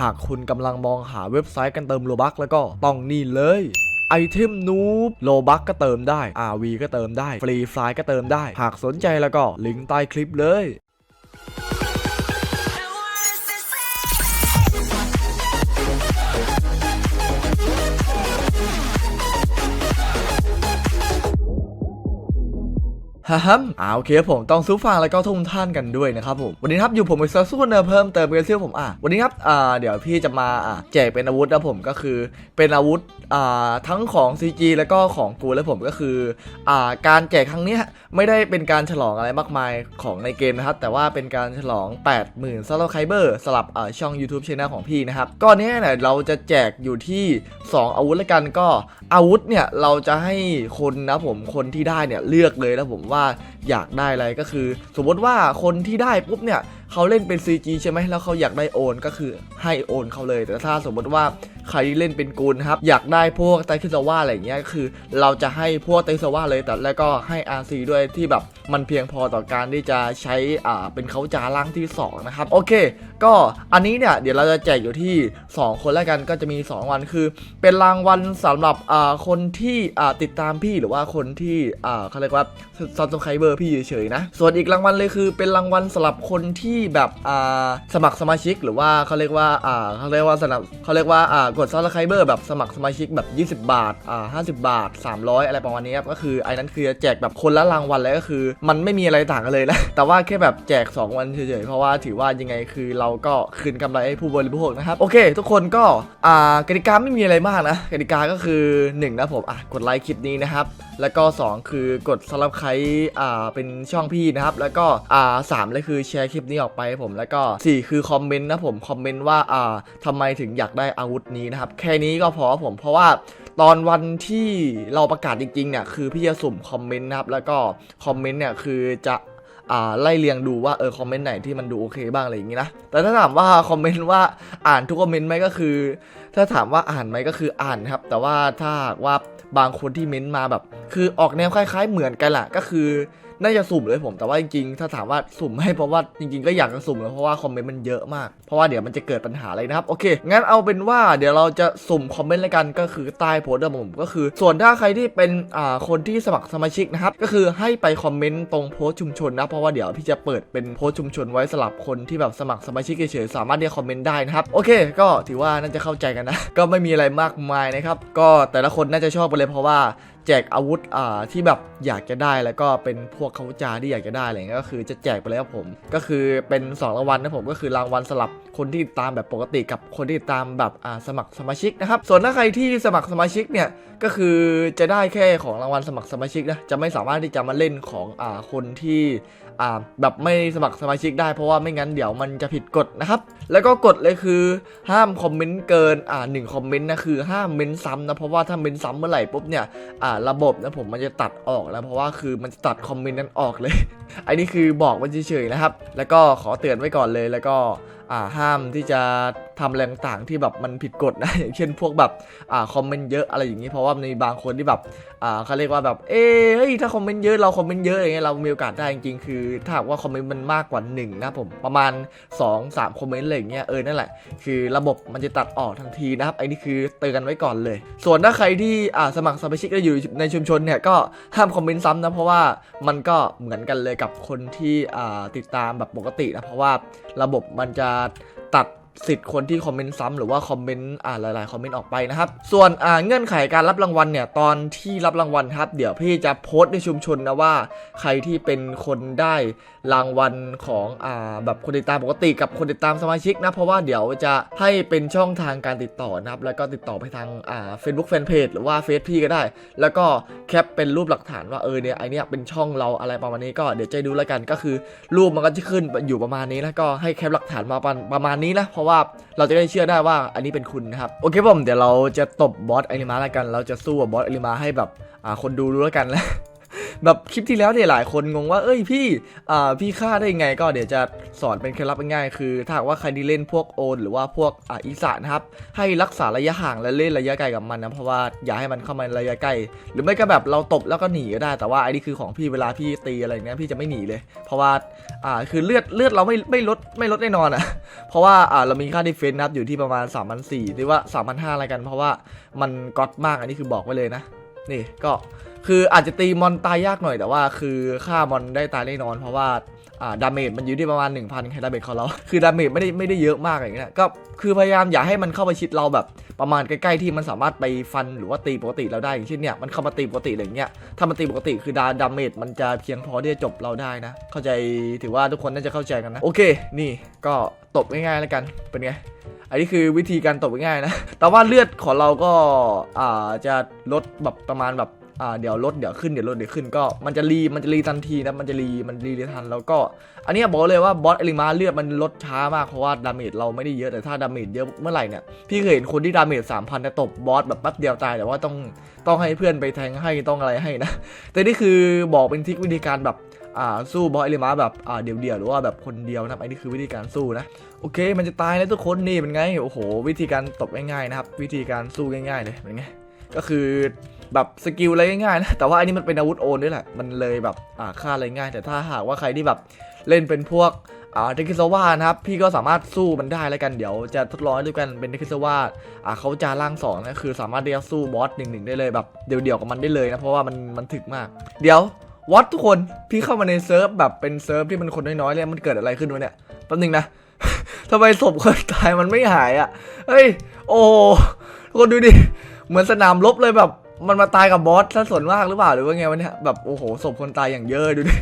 หากคุณกำลังมองหาเว็บไซต์กันเติมโลบักแล้วก็ต้องนี่เลยไอเทมนูบโลบักก็เติมได้ RV ก็เติมได้ ฟรีไฟล์ก็เติมได้ หากสนใจแล้วก็ลิงก์ใต้คลิปเลย ฮ่าฮัมอ่าโอเคผมต้องซูฟังแล้วก็ทุ่มท่านกันด้วยนะครับผมวันนี้ครับอยู่ผมอีกสักส่วนเนอเพิ่มเติมกันเชื่อผมอะวันนี้ครับอ่าเดี๋ยวพี่จะมาอ่าแจกเป็นอาวุธนะผมก็คือเป็นอาวุธอ่าทั้งของ CG แล้วก็ของกูและผมก็คืออ่าการแจกครั้งนี้ไม่ได้เป็นการฉลองอะไรมากมายของในเกมนะครับ แต่ว่าเป็นการฉลอง 80,000ซับสไครเบอร์สลับอ่าช่อง YouTube Channel ของพี่นะครับก็เนี้ยเนี่ยเราจะแจกอยู่ที่ 2 อาวุธแล้วกันก็อาวุธเนี่ยเราจะให้คนนะผมคนที่ได้เนี่ยเลือกเลยนะผมว่าอยากได้อะไรก็คือ สมมติว่าคนที่ได้ปุ๊บเนี่ยเขาเล่นเป็น CG ใช่ไหมแล้วเขาอยากได้โอนก็คือให้โอนเขาเลย แต่ถ้าสมมติว่าใครที่เล่นเป็นกูนะครับอยากได้พวกไตคิซว่าอะไรเงี้ยก็คือ เราจะให้พวกไตคิซว่าเลยแต่แล้วก็ให้ RC ด้วยที่แบบมันเพียงพอต่อการที่จะใช้อ่าเป็นเขาจาร่างที่สองนะครับ โอเค ก็อันนี้เนี่ยเดี๋ยวเราจะแจกอยู่ที่ 2 คนแล้วกันก็จะมี 2 วันคือ เป็นรางวัลสำหรับอ่าคนที่อ่าติดตามพี่หรือว่าคนที่อ่าเขาเรียกว่า ซับสไครเบอร์พี่เฉยๆนะ ส่วนอีกรางวัลเลยคือเป็นรางวัลสำหรับคนที่แบบอ่าสมัครสมาชิกหรือว่าเขาเรียกว่าอ่าเขาเรียกว่าสนับเขาเรียกว่าอ่ากดซับสไครเบอร์แบบสมัครสมาชิกแบบ 20 บาทอ่า50 บาท 300 อะไรประมาณนี้ครับก็คือไอ้นั้นคือแจกแบบคนละรางวัลเลยก็คือ มันไม่มีอะไรต่างกันเลยนะแต่ว่าแค่แบบแจก 2 วันเฉยๆเพราะว่าถือว่ายังไงคือเราก็คืนกำไรให้ผู้บริโภคนะครับโอเค ทุกคนก็อ่ากติกาไม่มีอะไรมากนะกติกาก็คือ1นะผมอะกดไลค์คลิปนี้นะครับแล้วก็ 2 คือกดสลับใครอ่าเป็นช่องพี่นะครับ แล้วก็อ่าสามเลยคือแชร์คลิปนี้ออกไปผมแล้วก็4คือคอมเมนต์นะผมคอมเมนต์ว่าอ่าทำไมถึงอยากได้อาวุธนี้นะครับแค่นี้ก็พอผมเพราะว่าตอนวันที่เราประกาศจริงๆเนี่ยคือพี่จะสุ่มคอมเมนต์นะครับแล้วก็คอมเมนต์เนี่ยคือจะ ไล่เรียงดูว่าเออคอมเมนต์ไหนที่มันดูโอเคบ้างอะไรอย่างงี้นะ แต่ถ้าถามว่าคอมเมนต์ว่าอ่านทุกคอมเมนต์ไหมก็คือ ถ้าถามว่าอ่านไหมก็คืออ่านครับ แต่ว่าถ้าว่าบางคนที่เม้นต์มาแบบ คือออกแนวคล้าย ๆ เหมือนกันแหละก็คือ น่าจะสุ่มเลยผมแต่ว่าจริงๆ ถ้าถามว่าสุ่มให้เพราะว่าจริงๆ ก็อยากจะสุ่มเลยเพราะว่าคอมเมนต์มันเยอะมาก เพราะว่าเดี๋ยวมันจะเกิดปัญหาอะไรนะครับ โอเค งั้นเอาเป็นว่าเดี๋ยวเราจะสุ่มคอมเมนต์แล้วกันก็คือใต้โพสต์นะผมก็คือ ส่วนถ้าใครที่เป็นอ่าคนที่สมัครสมาชิกนะครับ ก็คือให้ไปคอมเมนต์ตรงโพสต์ชุมชนนะ เพราะว่าเดี๋ยวพี่จะเปิดเป็นโพสต์ชุมชนไว้สำหรับคนที่แบบสมัครสมาชิกเฉยๆสามารถที่จะคอมเมนต์ได้นะครับโอเค ก็ถือว่าน่าจะเข้าใจกันนะ ก็ไม่มีอะไรมากมายนะครับก็แต่ละคนน่าจะชอบไปเลยเพราะว่าแจกอาวุธอ่าที่แบบอยากจะได้แล้วก็เป็นพวกเขาจาที่อยากจะได้อะไรเงี้ยก็คือจะแจกไปแล้วครับผม ก็คือเป็น2รางวัลนะผมก็คือรางวัลสลับคนที่ติดตามแบบปกติกับคนที่ติดตามแบบอ่าสมัครสมาชิกนะครับส่วนถ้าใครที่สมัครสมาชิกเนี่ยก็คือจะได้แค่ของรางวัลสมัครสมาชิกนะจะไม่สามารถที่จะมาเล่นของอ่าคนที่ อ่าแบบไม่สมัครสมาชิกได้เพราะว่าไม่งั้นเดี๋ยวมันจะผิดกฎนะครับ แล้วก็กฎเลยคือห้ามคอมเมนต์เกินอ่าหนึ่งคอมเมนต์นะคือห้ามเมนต์ซ้ำนะเพราะว่าถ้าเมนต์ซ้ำเมื่อไหร่ปุ๊บเนี่ยอ่าระบบนะผมมันจะตัดออกแล้วเพราะว่าคือมันจะตัดคอมเมนต์นั้นออกเลย อันนี้คือบอกไว้เฉยๆนะครับ แล้วก็ขอเตือนไว้ก่อนเลยแล้วก็อ่าห้ามที่จะ ทำอะไรต่างๆที่แบบมันผิดกฎนะอย่างเช่นพวกแบบอ่าคอมเมนต์เยอะอะไรอย่างนี้เพราะว่ามีบางคนที่แบบอ่าเขาเรียกว่าแบบเอ้ยถ้าคอมเมนต์เยอะเราคอมเมนต์เยอะอย่างเงี้ยเรามีโอกาสได้จริงๆคือ ถ้าว่าคอมเมนต์มันมากกว่า1นะผมประมาณ 2 3คอมเมนต์อะไรอย่างเงี้ยเออนั่นแหละคือระบบมันจะตัดออกทันทีนะครับไอ้นี่คือเตือนกันไว้ก่อนเลย ส่วนถ้าใครที่อ่าสมัครสมาชิกแล้วอยู่ในชุมชนเนี่ยก็ห้ามคอมเมนต์ซ้ำนะเพราะว่ามันก็เหมือนกันเลยกับคนที่อ่าติดตามแบบปกตินะเพราะว่าระบบมันจะ สิทธิ์คนที่คอมเมนต์ซ้ำหรือว่าคอมเมนต์อ่าหลายๆคอมเมนต์ออกไปนะครับ ส่วนอ่าเงื่อนไขการรับรางวัลเนี่ยตอนที่รับรางวัลครับ เดี๋ยวพี่จะโพสต์ในชุมชนนะว่า ใครที่เป็นคนได้รางวัลของอ่าแบบคนติดตามปกติกับคนติดตามสมาชิกนะ เพราะว่าเดี๋ยวจะให้เป็นช่องทางการติดต่อนะครับ แล้วก็ติดต่อไปทางอ่า Facebook Fanpage หรือว่าเฟซพี่ก็ได้ แล้วก็แคปเป็นรูปหลักฐานว่าเออเนี่ยไอเนี้ยเป็นช่องเราอะไรประมาณนี้ก็เดี๋ยวใจดูแล้วกันก็คือรูปมันก็จะขึ้นอยู่ประมาณนี้แล้วก็ให้แคปหลักฐานมาประมาณนี้นะพราะว่าเราจะได้เชื่อได้ว่าอันนี้เป็นคุณนะครับโอเคผมเดี๋ยวเราจะตบบอสไอริมาแล้วกัน เราจะสู้กับบอสไอริมาให้แบบคนดูรู้แล้วกันแล้ว แบบคลิปที่แล้วเนี่ยหลายคนงงว่าเอ้ยพี่อ่าพี่ฆ่าได้ยังไงก็เดี๋ยวจะสอนเป็นเคล็ดลับง่ายๆคือถ้าหากว่าใครที่เล่นพวกโอนหรือว่าพวกอ่าอีสานนะครับให้รักษาระยะห่างและเล่นระยะไกลกับมันนะเพราะว่าอย่าให้มันเข้ามาระยะใกล้หรือไม่ก็แบบเราตบแล้วก็หนีก็ได้ แต่ว่าไอ้นี่คือของพี่เวลาพี่ตีอะไรอย่างเงี้ยพี่จะไม่หนีเลย เพราะว่าอ่าคือเลือดเลือดเราไม่ไม่ลดไม่ลดแน่นอนอะเพราะว่าอ่าเรามีค่าดีเฟนซ์นะครับอยู่ที่ประมาณ 3 4 0 0หรือว่า3,500อะไรกัน เพราะว่ามันก๊อตมากอันนี้คือบอกไว้เลยนะนี่ก็ คืออาจจะตีมอนตายยากหน่อยแต่ว่า คือฆ่ามอนได้ตายแน่นอน เพราะว่าอ่าดาเมจมันอยู่ที่ประมาณ 1,000แค่ดาเมจของเรา คือดาเมจไม่ได้ไม่ได้เยอะมากอย่างเงี้ยก็คือพยายามอย่าให้มันเข้าไปชิดเราแบบประมาณใกล้ๆที่มันสามารถไปฟันหรือว่าตีปกติเราได้อย่างเช่นเนี่ยมันเข้ามาตีปกติอะไรอย่างเงี้ยถ้ามันตีปกติคือดาดาเมจมันจะเพียงพอที่จะจบเราได้นะ เข้าใจถือว่าทุกคนน่าจะเข้าใจกันนะโอเค นี่ก็ตบง่ายๆแล้วกันเป็นไงอันนี้คือวิธีการตบง่ายๆนะ แต่ว่าเลือดของเราก็อ่าจะลดแบบประมาณแบบ อ่าเดี๋ยวลดเดี๋ยวขึ้นเดี๋ยวลดเดี๋ยวขึ้นก็มันจะรีมันจะรีทันทีนะมันจะรีมันรีทันแล้วก็ อันนี้บอกเลยว่าบอสเอลิมาเลือดมันลดช้ามากเพราะว่าดาเมจเราไม่ได้เยอะแต่ถ้าดาเมจเยอะเมื่อไหร่เนี่ยพี่เคยเห็นคนที่ดาเมจสามพันแต่ตบบอสแบบแป๊บเดียวตายแต่ว่าต้องต้องให้เพื่อนไปแทงให้ต้องอะไรให้นะ แต่นี่คือบอกเป็นทิควิธีการแบบอ่าสู้บอสเอลิมาแบบอ่าเดี่ยวๆหรือว่าแบบคนเดียวนะครับอันนี้คือวิธีการสู้นะโอเค มันจะตายแล้วทุกคนนี่เป็นไงโอ้โห วิธีการตบง่ายๆนะครับ วิธีการสู้ง่ายๆเลยเป็นไง ก็คือแบบสกิลอะไรง่ายๆนะแต่ว่าอันนี้มันเป็นอาวุธโอนด้วยแหละ มันเลยแบบอ่าฆ่าอะไรง่าย แต่ถ้าหากว่าใครที่แบบเล่นเป็นพวกอ่าเทคิซาวานะครับ พี่ก็สามารถสู้มันได้แล้วกันเดี๋ยวจะทดลองให้ดูกันเป็นเทคิซาวาอ่าเขาจะร่างสองนะคือสามารถที่จะสู้บอสหนึ่งหนึ่งได้เลยแบบเดี่ยวๆกับมันได้เลยนะเพราะว่ามันมันถึกมาก เดี๋ยววัดทุกคนพี่เข้ามาในเซิร์ฟแบบเป็นเซิร์ฟที่มันคนน้อยๆเลยมันเกิดอะไรขึ้นวะเนี่ยแป๊บนึงนะทำไมศพคนตายมันไม่หายอะเฮ้ยโอ้ทุกคนดูดิ เหมือนสนามรบเลยแบบ มันมาตายกับบอสซะส่วนมากหรือเปล่าหรือว่าไงวะเนี่ยแบบโอ้โหศพคนตายอย่างเยอะดูดิ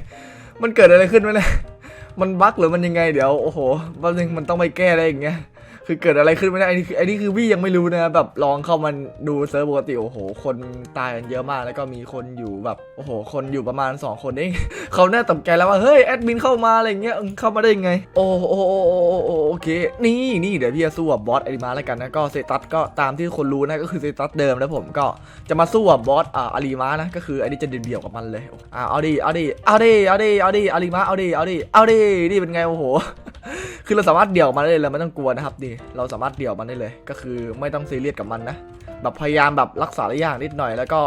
มันเกิดอะไรขึ้นวะเนี่ยมันบั๊กหรือมันยังไงเดี๋ยวโอ้โหแป๊บนึงมันต้องไปแก้อะไรอย่างเงี้ย คือเกิดอะไรขึ้นไม่ได้ไอ้นี่คือไอ้นี่คือวี่ยังไม่รู้นะแบบลองเข้ามาดูเซิร์ฟปกติโอ้โห คนตายกันเยอะมาก แล้วก็มีคนอยู่แบบโอ้โห คนอยู่ประมาณ 2 คนเองเขาแน่าตกใจแล้วว่าเฮ้ยแอดมินเข้ามาอะไรเงี้ยเข้ามาได้ยังไง โอ้โหโอ้โหโอ้โหโอ้โอเค นี่นี่เดี๋ยวพี่จะสู้กับบอสอริมาแล้วกันนะก็เซตัสก็ตามที่คนรู้นะก็คือเซตัสเดิมแล้วผมก็จะมาสู้กับบอสอ่าอาริมานะก็คือไอ้นี่จะเดี่ยวกับมันเลยอ่าเอาดิเอาดิเอาดิเอาดิเอาดิอาริมาเอาดิเอาดิเอาดินี่เป็นไงโอ้โหคือเราสามารถเดี่ยวมันได้เลยเราไม่ต้องกลัวนะครับนี่เราสามารถเดี่ยวมันได้เลย ก็คือไม่ต้องซีเรียสกับมันนะ แบบพยายามแบบรักษาระยะห่างนิดหน่อย แล้วก็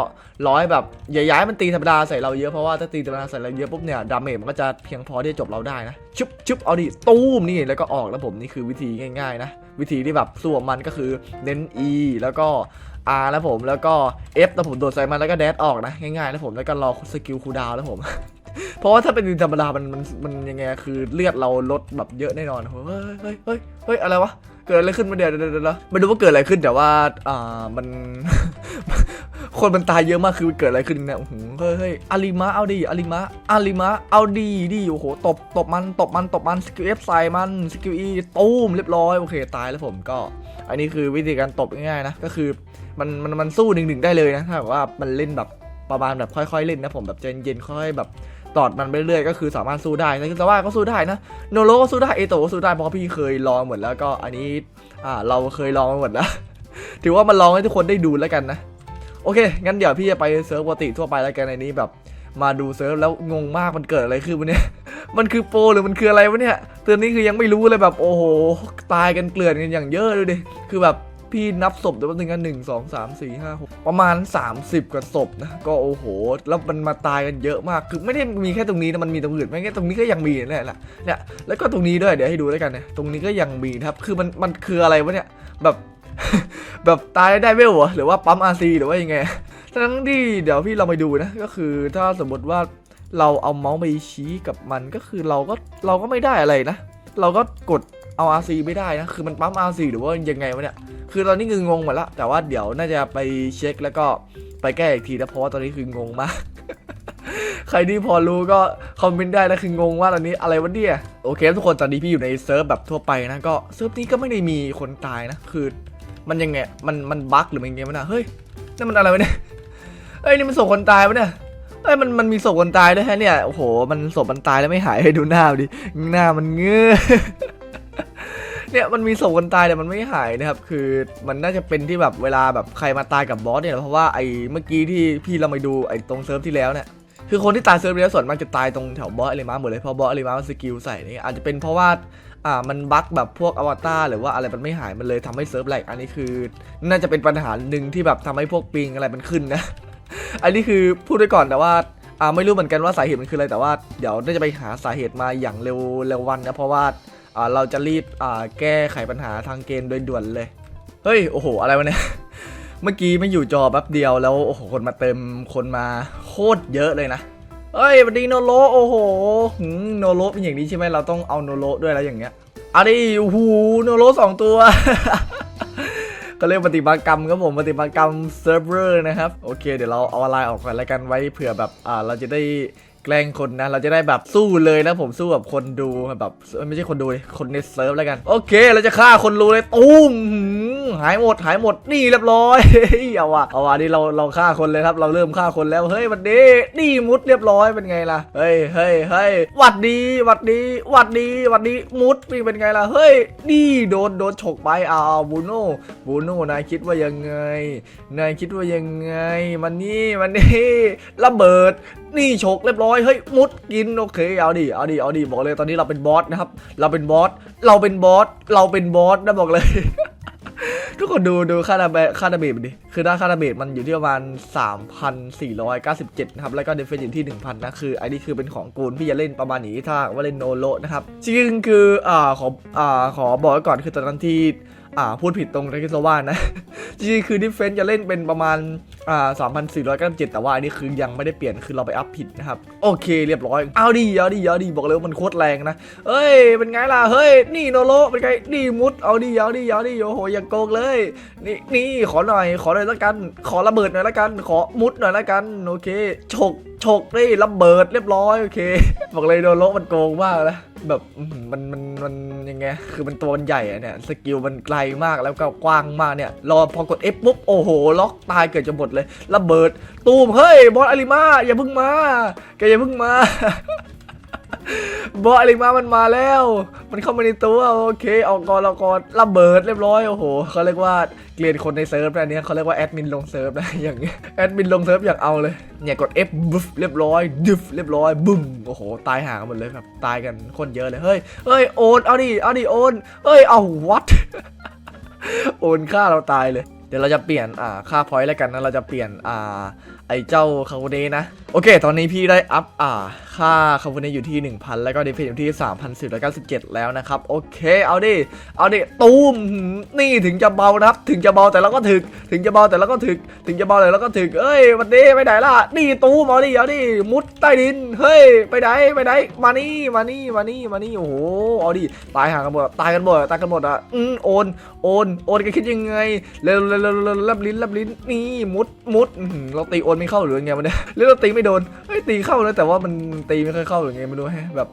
ร้อยแบบอย่าย้ายมันตีธรรมดาใส่เราเยอะเพราะว่าถ้าตีธรรมดาใส่เราเยอะปุ๊บเนี่ยดาเมจมันก็จะเพียงพอที่จะจบเราได้นะชุบชุบเอาดิตู้มนี่แล้วก็ออกแล้วผมนี่คือวิธีง่ายๆนะวิธีที่แบบสู้มันก็คือเน้น E แล้วก็ R แล้วผมแล้วก็ F แล้วผมโดดใส่มันแล้วก็แดดออกนะง่ายๆแล้วผมแล้วก็รอสกิลคูดาวแล้วผมเพราะว่าถ้าเป็นธรรมดามันมันมันยังไงคือเลือดเราลดแบบเยอะแน่นอน เฮ้ยเฮ้ยเฮ้ยเฮ้ยอะไรวะ เกิดอะไรขึ้นมาเดี๋ยวเดี๋ยวเดี๋ยวเดี๋ยวไม่รู้ว่าเกิดอะไรขึ้นแต่ว่าอ่ามัน คนมันตายเยอะมากคือเกิดอะไรขึ้นเนี่ยโอ้โหเฮ้ยเฮ้ยอาริมะเอาดิอาริมะอาริมะเอาดีดิโอ้โหตบตบมันตบมันตบมันสกิลเอฟใส่มันสกิลอีตูมเรียบร้อยโอเคตายแล้วผมก็ อันนี้คือวิธีการตบง่ายๆนะก็คือมันมันมันสู้หนึ่งหนึ่งได้เลยนะถ้าแบบว่ามันเล่นแบบประมาณแบบค่อยๆเล่นนะผมแบบใจเย็นๆค่อยๆแบบ ตอดมันไปเรื่อยก็คือสามารถสู้ได้แต่คือสว่าก็สู้ได้นะโนโรก็สู้ได้เอโตก็สู้ได้เพราะพี่เคยลองหมดแล้วก็อันนี้อ่าเราเคยลองมาหมดแล้ว ถือว่ามันลองให้ทุกคนได้ดูแล้วกันนะ โอเค งั้นเดี๋ยวพี่จะไปเซิร์ฟปกติทั่วไปแล้วกันในนี้แบบ มาดูเซิร์ฟแล้วงงมากมันเกิดอะไรขึ้นวะเนี่ยมันคือโปรหรือมันคืออะไรวะเนี่ยตอนนี้คือยังไม่รู้เลยแบบโอ้โหตายกันเกลื่อนกันอย่างเยอะเลยดิคือแบบ พี่นับศพเดี๋ยวแป๊บนึงกันหนึ่งสองสามสี่ห้าหกประมาณ 30 กว่าศพนะ ก็โอ้โห แล้วมันมาตายกันเยอะมาก คือไม่ได้มีแค่ตรงนี้นะ มันมีตรงอื่นไม่แค่ตรงนี้ก็ยังมีนี่แหละเนี่ย แล้วก็ตรงนี้ด้วย เดี๋ยวให้ดูแล้วกันนะตรงนี้ก็ยังมีครับ คือมัน มันคืออะไรวะเนี่ย แบบ แบบตายได้เวลเหรอหรือว่าปั๊มอาซีหรือว่ายังไง ทั้งที่เดี๋ยวพี่เราไปดูนะ ก็คือถ้าสมมติว่าเราเอาเมาส์ไปชี้กับมันก็คือเราก็เราก็ไม่ได้อะไรนะ เราก็กด เอา RC ไม่ได้นะ คือมันปั๊ม RC หรือว่ายังไงวะเนี่ย คือตอนนี้คืองงหมดละ แต่ว่าเดี๋ยวน่าจะไปเช็คแล้วก็ไปแก้อีกทีนะ เพราะว่าตอนนี้คืองงมาก ใครที่พอรู้ก็คอมเมนต์ได้นะคืองงว่าตอนนี้อะไรวะเนี่ยโอเคทุกคนตอนนี้พี่อยู่ในเซิร์ฟแบบทั่วไปนะ ก็เซิร์ฟนี้ก็ไม่ได้มีคนตายนะ คือมันยังไง มันมันบั๊กหรือมันยังไงวะเนะเฮ้ยนั่นมันอะไรวะเนี่ย เอ้ยนี่มันศพคนตายวะเนี่ยเอ้ยมันมันมีศพคนตายด้วยฮะเนี่ย โอ้โห มันศพมันตายแล้วไม่หายให้ดูหน้าดิ หน้ามันเงื้อ เนี่ยมันมีศพคนตายแต่มันไม่หายนะครับ คือมันน่าจะเป็นที่แบบเวลาแบบใครมาตายกับบอสเนี่ยเพราะว่าไอ้เมื่อกี้ที่พี่เราไปดูไอ้ตรงเซิร์ฟที่แล้วเนี่ยคือคนที่ตายเซิร์ฟนี้ส่วนมากจะตายตรงแถวบอสอาริมาหมดเลยเพราะบอสอาริมาสกิลใส่นี่อาจจะเป็นเพราะว่าอ่ามันบั๊กแบบพวกอวตารหรือว่าอะไรมันไม่หายมันเลยทำให้เซิร์ฟแหลกอันนี้คือ น่าจะเป็นปัญหาหนึ่งที่แบบทำให้พวกปิงอะไรมันขึ้นนะ อันนี้คือพูดไว้ก่อนแต่ว่าอ่าไม่รู้เหมือนกันว่าสาเหตุมันคืออะไรแต่ว่าเดี๋ยวน่าจะไปหาสาเหตุมาอย่างเร็วเร็ววันนะเพราะว่า เราจะรีบแก้ไขปัญหาทางเกมโดยด่วนเลย เฮ้ย โอ้โห อะไรวะเนี่ย เมื่อกี้ไม่อยู่จอแป๊บเดียวแล้วโอ้โห คนมาเติมคนมาโคตรเยอะเลยนะเอ้ยวัสดีโนโรโอ้โหโนโรเป็นอย่างนี้ใช่ไหมเราต้องเอาโนโรด้วยแล้วอย่างเงี้ยอะดิโอ้โหโนโรสองตัวก็เรียกปฏิบัติกรรมครับผมปฏิบัติกรรมเซิร์ฟเวอร์นะครับ โอเค เดี๋ยวเราเอาอะไรออกก่อนแล้วกันไว้เผื่อแบบอ่าเราจะได้ แกล้งคนนะ เราจะได้แบบสู้เลยนะผมสู้แบบคนดูแบบไม่ใช่คนดูดิคนในเซิร์ฟแล้วกัน โอเค เราจะฆ่าคนรู้เลยตุ้มหายหมดหายหมดนี่เรียบร้อยเอาว่ะเอาว่ะนี่เราเราฆ่าคนเลยครับ เราเริ่มฆ่าคนแล้วเฮ้ยวันนี้นี่มุดเรียบร้อยเป็นไงล่ะเฮ้ยเฮ้ยเฮ้ยหวัดดีหวัดดีหวัดดีหวัดดีมุดนี่เป็นไงล่ะเฮ้ยนี่โดนโดนฉกไปเอาเอาบูโน่บูโน่นายคิดว่ายังไงนายคิดว่ายังไงมันนี่มันนี่ระเบิด นี่ฉกเรียบร้อยเฮ้ยมุดกินโอเคเอาดิเอาดิเอาดิบอกเลยตอนนี้เราเป็นบอสนะครับ เราเป็นบอสเราเป็นบอสเราเป็นบอสนะบอกเลย ทุกคนดูดูค่าดาเมจค่าดาเมจมันดิคือด้านค่าดาเมจมันอยู่ที่ประมาณ 3,497 นะครับ แล้วก็เดฟเฟนอยู่ที่ 1,000 นะ คือไอ้นี่คือเป็นของกูลพี่จะเล่นประมาณนี้ถ้ากว่าเล่นโนโลนะครับจริงคืออ่าขออ่าขอบอกก่อนคือตอนนั้นที่ อ่าพูดผิดตรงเรกิโซวานะ จริงๆ คือดิเฟนจะเล่นเป็นประมาณอ่า3,497แต่ว่าอันนี้คือยังไม่ได้เปลี่ยนคือเราไปอัพผิดนะครับ โอเคเรียบร้อย เอาดิเอาดิเอาดิบอกเลยว่ามันโคตรแรงนะ เอ้ย เป็นไงล่ะ เฮ้ย นี่โนโรเป็นไงนี่มุดเอาดิเอาดิเอาดิโอ้โหอย่าโกงเลย นี่นี่ขอหน่อยขอหน่อยละกัน ขอระเบิดหน่อยละกัน ขอมุดหน่อยละกันโอเคฉก ฉกนี่ระเบิดเรียบร้อยโอเค บอกเลยโดนโรมันโกงมากนะแบบมันมันมันยังไงคือมันตัวมันใหญ่อะเนี่ยสกิลมันไกลมากแล้วก็กว้างมากเนี่ยรอพอกด F ปุ๊บโอ้โห ล็อกตายเกิดจะหมดเลย ระเบิด ตูมเฮ้ยบอสอาริมาอย่าเพิ่งมาแกอย่าเพิ่งมา บอสอะไรมามันมาแล้ว มันเข้ามาในตัวโอเคออกก่อนออกก่อนระเบิดเรียบร้อยโอ้โหเขาเรียกว่าเกลียนคนในเซิร์ฟนะเนี้ยเขาเรียกว่าแอดมินลงเซิร์ฟนะอย่างเงี้ยแอดมินลงเซิร์ฟอย่ากเอาเลยเนี่ยกด F บุฟเรียบร้อยดึฟเรียบร้อยบึ้มโอ้โหตายห่างหมดเลยแบบตายกันคนเยอะเลยเฮ้ยเฮ้ยโอนเอาดิเอาดิโอนเฮ้ยเอาวัดโอนค่าเราตายเลยเดี๋ยวเราจะเปลี่ยนอ่าค่าพอยต์แล้วกันนะเราจะเปลี่ยนอ่า ไอเจ้าคาโวเดนะ โอเค ตอนนี้พี่ได้อัพอ่า ค่าคาโวเดอยู่ที่ 1,000 แล้วก็เดฟเฟนอยู่ที่3,497 แล้วนะครับ โอเค เอาดิ เอาดิ ตูม นี่ถึงจะเบานะครับ ถึงจะเบาแต่เราก็ถึก ถึงจะเบาแต่เราก็ถึก ถึงจะเบาแต่เราก็ถึก เอ้ย วันนี้ไปไหนล่ะ นี่ตูมเอาดิ เอาดิ มุดใต้ดิน เฮ้ย ไปไหน ไปไหน มานี่ มานี่ มานี่ มานี่ โอ้โห เอาดิ ตายห่างกันหมด ตายกันหมด ตายกันหมดอะ อืมโอน โอน โอนกันคิดยังไง เร็วเร็วเร็วเร็วรับลิ้นรับลิ้น นี่ มุด มุดเราตีโอนไม่เข้าหรือไงมันเนี่ยหรือเราตีไม่โดนเฮ้ยตีเข้านะแต่ว่ามันตีไม่ค่อยเข้าหรือไงไม่รู้แฮะแบบ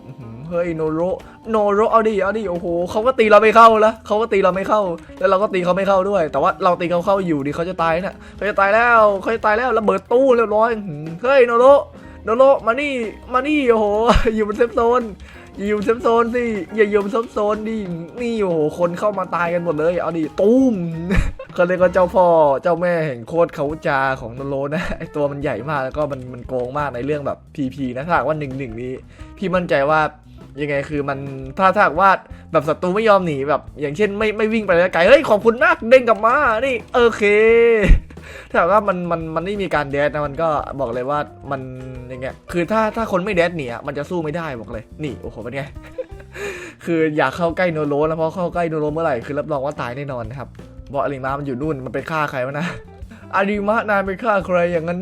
เฮ้ยโนโรโนโรเอาดิเอาดิโอ้โหเขาก็ตีเราไม่เข้าแล้วเขาก็ตีเราไม่เข้า แล้วเราก็ตีเขาไม่เข้าด้วย แต่ว่าเราตีเขาเข้าอยู่ดิเขาจะตายน่ะเขาจะตายแล้วเขาจะตายแล้วระเบิดตู้เรียบร้อยเฮ้ยโนโรโนโรมานี่มานี่โอ้โหอยู่บนเซฟโซน อยู่เซฟโซนสิอย่าอยู่เซฟโซนดินี่โอ้โหคนเข้ามาตายกันหมดเลย เอาดิตุ้มเขาเรียกว่าเจ้าพ่อเจ้าแม่แห่งโคตรเขาจาของนโรนะไอตัวมันใหญ่มากแล้วก็มันมันโกงมากในเรื่องแบบพีพีนะถ้าหากว่าหนึ่งหนึ่งนี้ พี่มั่นใจว่ายังไงคือมันถ้าถ้าหากว่าแบบศัตรูไม่ยอมหนีแบบ อย่างเช่นไม่ไม่วิ่งไปแล้วไกลเฮ้ยขอบคุณมากเด้งกลับมานี่โอเค ถ้าหากว่ามันมันมันไม่มีการแดดนะมันก็บอกเลยว่ามันอย่างเงี้ยคือถ้าถ้าคนไม่แดดหนีอะมันจะสู้ไม่ได้บอกเลย นี่โอ้โหเป็นไงคืออย่าเข้าใกล้โนโรนะเพราะเข้าใกล้โนโรเมื่อไหร่คือรับรองว่าตายแน่นอนนะครับเพราะอาริมามันอยู่นู่นมันไปฆ่าใครวะนะอาริมะนายไปฆ่าใครอย่างนั้น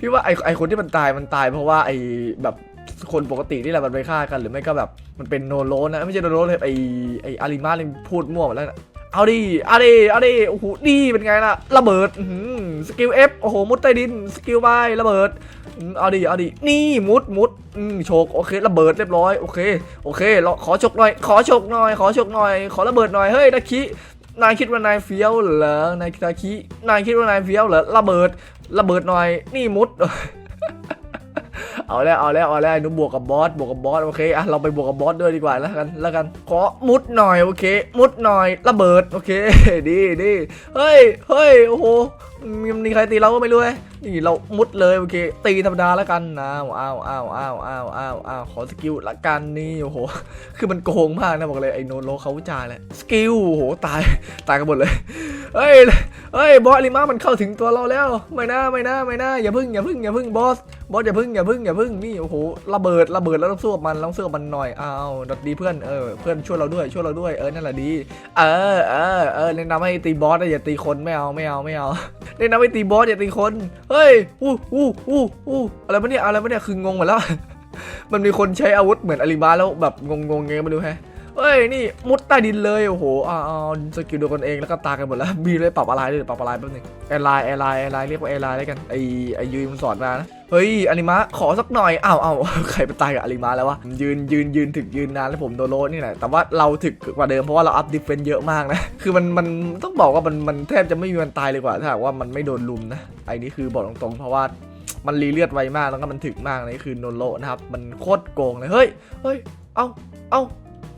พี่ว่าไอไอคนที่มันตายมันตาย เพราะว่าไอแบบคนปกตินี่แหละมันไปฆ่ากันหรือไม่ก็แบบมันเป็นโนโรนะไม่ใช่โนโรเลยไอไออาริมะเลยพูดมั่วหมดแล้วนะ เอาดิเอาดิเอาดิโอ้โหดีเป็นไงล่ะ ระเบิดสกิลเอฟโอ้โห มุดใต้ดิน สกิลบายระเบิด เอาดิ เอาดิ นี่มุดมุดโชก โอเค ระเบิดเรียบร้อย โอเค โอเค เราขอฉกหน่อย ขอฉกหน่อย ขอฉกหน่อย ขอระเบิดหน่อย เฮ้ยนาคินายคิดว่านายเฟี้ยวเหรอ นายนาคินายคิดว่านายเฟี้ยวเหรอ ระเบิด ระเบิดหน่อย นี่มุด เอาแล้วเอาแล้วเอาแล้วหนุบวกกับบอสบวกกับบอสโอเคอะเราไปบวกกับบอสด้วยดีกว่าแล้วกันแล้วกันขอมุดหน่อยโอเค มุดหน่อยระเบิดโอเคดีดีเฮ้ยเฮ้ยโอ้โหมีมีใครตีเราก็ไม่รู้เว้ยนี่เรามุดเลยโอเค ตีธรรมดาแล้วกันนะอ้าวอ้าวอ้าวอ้าวอ้าวอ้าวอ้าวขอสกิลละกันนี่โอ้โห คือมันโกงมากนะบอกเลยไอ้โนโลเขาวิจารณ์แหละสกิลโอ้โหตายตายกันหมดเลยเฮ้ยเฮ้ยบอสลิมามันเข้าถึงตัวเราแล้ว ไม่น่าไม่น่าไม่น่าอย่าพึ่งอย่าพึ่งอย่าพึ่งบอสบอสอย่าพึ่งอย่าพึ่งอย่าพึ่งนี่โอ้โหระเบิดระเบิดแล้วต้องสู้กับมันต้องสู้กับมันหน่อยอ้าวดดีเพื่อนเออเพื่อนช่วยเราด้วยช่วยเราด้วยเออนั่นแหละดี เออเออเออแนะนำให้ตีบอสนะอย่าตีคนไม่เอาไม่เอาไม่เอาแนะนำให้ตีบอสอย่าตีคนเฮ้ยอู้อู้อู้อู้อะไรวะเนี่ยอะไรวะเนี่ยคืองงหมดแล้ว มันมีคนใช้อาวุธเหมือนอาลีบาแล้วแบบงงงๆไงไม่รู้แฮะ เฮ้ยนี่มุดใต้ดินเลยโอ้โหอ้าวอ้าสกิลโดนกันเองแล้วก็ตายกันหมดแล้วมีเลยปรับอะไรด้วยปรับอะไรแป๊บนึงแอร์ไลน์แอร์ไลน์แอร์ไลน์เรียกว่าแอร์ไลน์ได้กันไอไอยูมันสอนมานะเฮ้ยอาริมะขอสักหน่อยอ้าวอ้าวใครไปตายกับอาริมะแล้ววะยืนยืนยืนถึกยืนนานแล้วผมโดนโลนี่แหละแต่ว่าเราถึกกว่าเดิมเพราะว่าเราอัพดิฟเฟนเยอะมากนะคือมันมันต้องบอกว่ามันมันแทบจะไม่มีวันตายเลยกว่าถ้าหากว่ามันไม่โดนลุมนะไอ้นี่คือบอกตรงๆเพราะว่ามันรีเลือดไวมากแล้วก็มันถึกมากนี่คือโนโลนะครับมันโคตรโกงเลยเฮ้ยเฮ้ยเอ้าเอ้า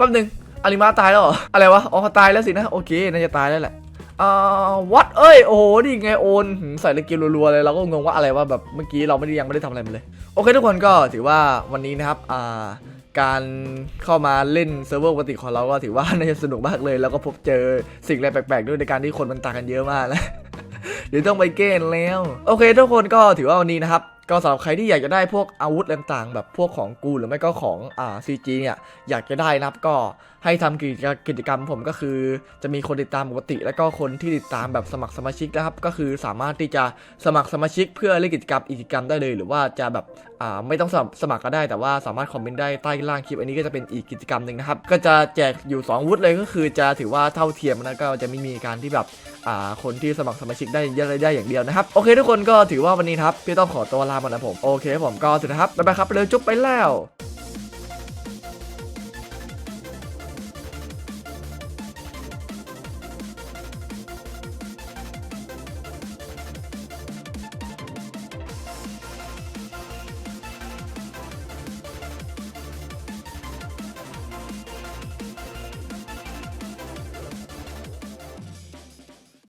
ป๊บหนึงอาริมาตายแล้วเหรอ อะไรวะ อ๋อตายแล้วสินะ โอเคน่าจะตายแล้วแหละอ่าวัดเอ้ย โอ้โห นี่ไงโอนใส่สกิลรัวๆเลย เราก็งงว่าอะไรว่าแบบเมื่อกี้เราไม่ได้ยังไม่ได้ทำอะไรมันเลย โอเคทุกคนก็ถือว่าวันนี้นะครับ อ่า การเข้ามาเล่นเซิร์ฟเวอร์ปกติของเราก็ถือว่าน่าจะสนุกมากเลย แล้วก็พบเจอสิ่งอะไรแปลกๆด้วยในการที่คนมันตายกันเยอะมากแล้วเดี๋ยวต้องไปเกณฑ์แล้ว โอเค ทุกคนก็ถือว่าวันนี้นะครับ ก็สำหรับใครที่อยากจะได้พวกอาวุธต่างๆ แบบพวกของกูหรือไม่ก็ของอ่าซีจีเนี่ยอยากจะได้นะครับก็ให้ทำกิจกรรมกิจกรรมผมก็คือ จะมีคนติดตามปกติ แล้วก็คนที่ติดตามแบบสมัครสมาชิกนะครับ ก็คือสามารถที่จะสมัครสมาชิก เพื่อเล่นกิจกรรมอีกกิจกรรมได้เลย หรือว่าจะแบบอ่าไม่ต้องสมัครสมัครก็ได้ แต่ว่าสามารถคอมเมนต์ได้ใต้ล่างคลิปอันนี้ก็จะเป็นอีกกิจกรรมหนึ่งนะครับก็จะแจกอยู่2อาวุธเลยก็คือ จะถือว่าเท่าเทียมนะก็จะไม่มีการที่แบบอ่าคนที่สมัครสมาชิกได้ได้ได้อย่างเดียวนะครับโอเค ทุกคนก็ถือว่าวันนี้ครับพี่ต้องขอตัวลาไปนะผม โอเคผมก็สุดท้ายครับบ๊ายบายครับไปเลยจุ๊บไปแล้ว